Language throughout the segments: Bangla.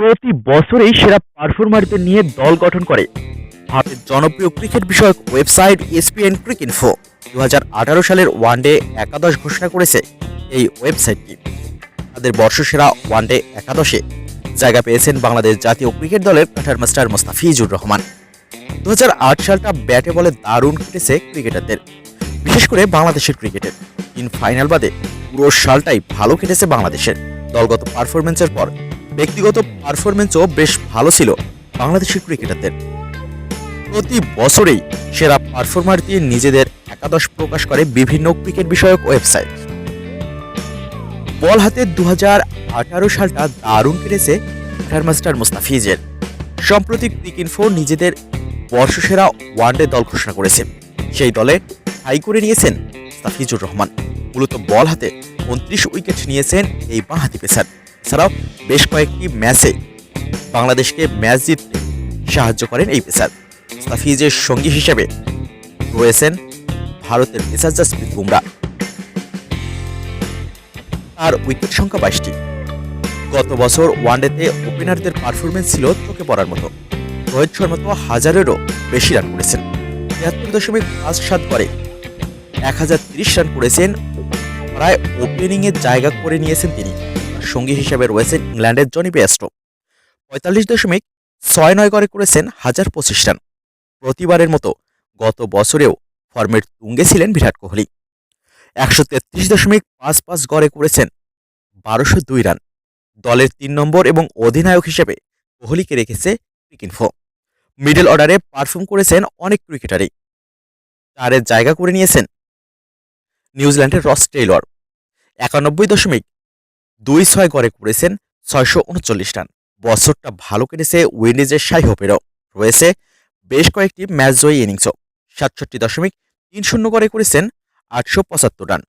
প্রতি বছরেই সেরা পারফর্মারদের নিয়ে দল গঠন করে। ভারতের জনপ্রিয় ক্রিকেট বিষয়ক ওয়েবসাইট এসপিএন ক্রিক ইনফো দু সালের ওয়ানডে একাদশ ঘোষণা করেছে এই ওয়েবসাইটটি তাদের বর্ষসেরা ওয়ানডে একাদশে জায়গা পেয়েছেন বাংলাদেশ জাতীয় ক্রিকেট দলের কাঠার মাস্টার মোস্তাফিজুর রহমান। দু হাজার আট সালটা ব্যাটে বলে দারুণ কেটেছে ক্রিকেটারদের বিশেষ করে বাংলাদেশের ক্রিকেটের তিন ফাইনাল বাদে পুরো সালটাই ভালো কেটেছে বাংলাদেশের। দলগত পারফরমেন্সের পর ব্যক্তিগত পারফরমেন্সও বেশ ভালো ছিল বাংলাদেশের ক্রিকেটারদের। প্রতি বছরেই সেরা পারফরমার দিয়ে নিজেদের একাদশ প্রকাশ করে বিভিন্ন ক্রিকেট বিষয়ক ওয়েবসাইট বল হাতে দু হাজার আঠারো সালটা দারুণ কেটেছে মাস্টার মুস্তাফিজের। সম্প্রতি ক্রিক ইনফো নিজেদের বর্ষসেরা ওয়ানডে দল ঘোষণা করেছে। সেই দলে হাই করে নিয়েছেন মুস্তাফিজুর রহমান। মূলত বল হাতে উনত্রিশ উইকেট নিয়েছেন এই বাঁহাতি পেসার। এছাড়াও বেশ কয়েকটি ম্যাচে বাংলাদেশকে ম্যাচ জিততে সাহায্য করেন এই পেসার। মুস্তাফিজের সঙ্গী হিসেবে রয়েছেন ভারতের পেসার জাসপ্রীত বুমরা। তার উইকেট সংখ্যা বাইশটি। গত বছর ওয়ানডেতে ওপেনারদের পারফরমেন্স ছিল চোখে পড়ার মতো। রোহিত শর্মা তো হাজারেরও বেশি রান করেছেন। তিয়াত্তর দশমিক পাঁচ সাত করে এক হাজার তিরিশ রান করেছেন। প্রায় ওপেনিংয়ের জায়গা করে নিয়েছেন তিনি। সঙ্গী হিসেবে রয়েছেন ইংল্যান্ডের জনি বেস্টো পঁয়তাল্লিশ দশমিক ছয় নয় করে করেছেন হাজার পঁচিশ রান। প্রতিবারের মতো গত বছরেও ফর্মের তুঙ্গে ছিলেন বিরাট কোহলি। একশো তেত্রিশ দশমিক পাঁচ পাঁচ গড়ে করেছেন বারোশো দুই রান। দলের তিন নম্বর এবং অধিনায়ক হিসেবে কোহলিকে রেখেছে ক্রিকিনফো মিডল অর্ডারে পারফর্ম করেছেন অনেক ক্রিকেটারই। তারের জায়গা করে নিয়েছেন নিউজিল্যান্ডের রস টেইলর। একানব্বই দশমিক দুই ছয় গড়ে করেছেন, ছয়শো উনচল্লিশ রান। বছরটা ভালো কেটেছে উইন্ডিজের সাই হোপেরও। রয়েছে বেশ কয়েকটি ম্যাচ জয়ী ইনিংসও। সাতষট্টি দশমিক তিন শূন্য করে করেছেন, আটশো পঁচাত্তর রান।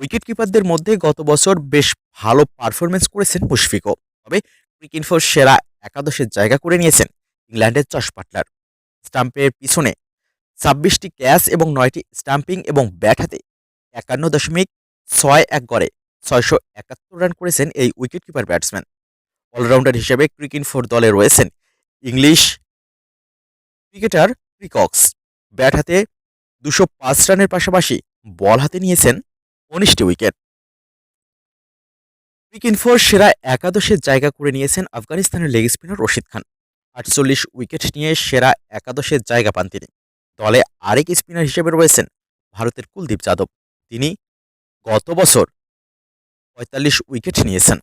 উইকেট কিপারদের মধ্যে গত বছর বেশ ভালো পারফরমেন্স করেছেন মুশফিকও। তবে ক্রিকিনফোর সেরা একাদশের জায়গা করে নিয়েছেন ইংল্যান্ডের চশ পাটলার স্টাম্পের পিছনে ছাব্বিশটি ক্যাচ এবং নয়টি স্টাম্পিং এবং ব্যাট হাতে একান্ন দশমিক ছয় এক গড়ে ছয়শো একাত্তর রান করেছেন এই উইকেট কিপার ব্যাটসম্যান অলরাউন্ডার হিসেবে ক্রিকিন ফোর দলে রয়েছেন ইংলিশ ক্রিকেটার ক্রিকক্স ব্যাট হাতে দুশো পাঁচ রানের পাশাপাশি বল হাতে নিয়েছেন উনিশটি উইকেট ফোর সেরা একাদশের জায়গা করে নিয়েছেন আফগানিস্তানের লেগ স্পিনার রশিদ খান। আটচল্লিশ উইকেট নিয়ে সেরা একাদশের জায়গা পান তিনি। দলে আরেক স্পিনার হিসেবে রয়েছেন ভারতের কুলদীপ যাদব। তিনি গত বছর পঁয়তাল্লিশ উইকেট নিয়েছেন।